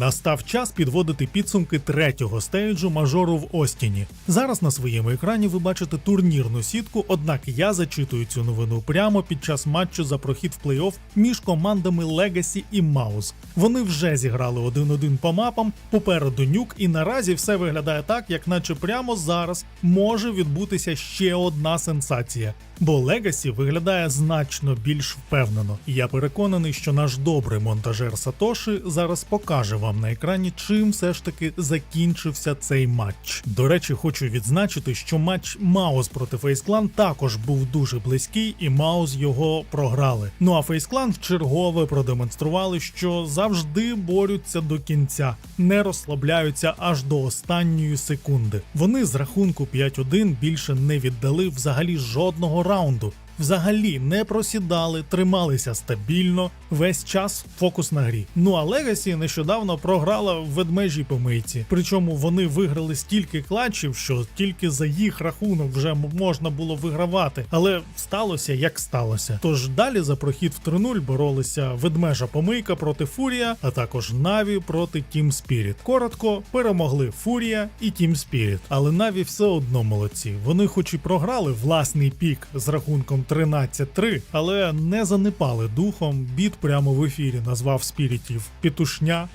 Настав час підводити підсумки третього стейджу мажору в Остіні. Зараз на своєму екрані ви бачите турнірну сітку, однак я зачитую цю новину прямо під час матчу за прохід в плей-офф між командами Legacy і Маус. Вони вже зіграли один-один по мапам, попереду нюк, і наразі все виглядає так, як наче прямо зараз може відбутися ще одна сенсація. Бо Legacy виглядає значно більш впевнено. Я переконаний, що наш добрий монтажер Сатоши зараз покаже вам на екрані, чим все ж таки закінчився цей матч. До речі, хочу відзначити, що матч Маус проти FaceClan також був дуже близький, і Маус його програли. Ну а FaceClan вчергове продемонстрували, що завжди борються до кінця, не розслабляються аж до останньої секунди. Вони з рахунку 5-1 більше не віддали взагалі жодного round. Взагалі не просідали, трималися стабільно, весь час фокус на грі. Ну а Легасі нещодавно програла в ведмежій помийці. Причому вони виграли стільки клатчів, що тільки за їх рахунок вже можна було вигравати. Але сталося як сталося. Тож далі за прохід в 3-0 боролися ведмежа помийка проти Фурія, а також Наві проти Тім Спіріт. Коротко перемогли Фурія і Тім Спіріт. Але Наві все одно молодці. Вони, хоч і програли власний пік з рахунком 13-3, але не занепали духом. Біт прямо в ефірі назвав спірітів пітушня.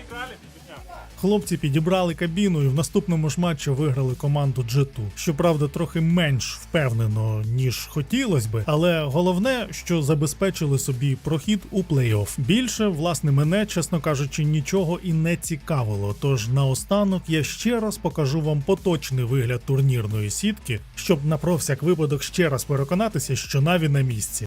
Хлопці підібрали кабіну і в наступному ж матчі виграли команду G2. Щоправда, трохи менш впевнено, ніж хотілось би, але головне, що забезпечили собі прохід у плей-офф. Більше, власне, мене, чесно кажучи, нічого і не цікавило. Тож наостанок я ще раз покажу вам поточний вигляд турнірної сітки, щоб на про всяк випадок ще раз переконатися, що наві на місці.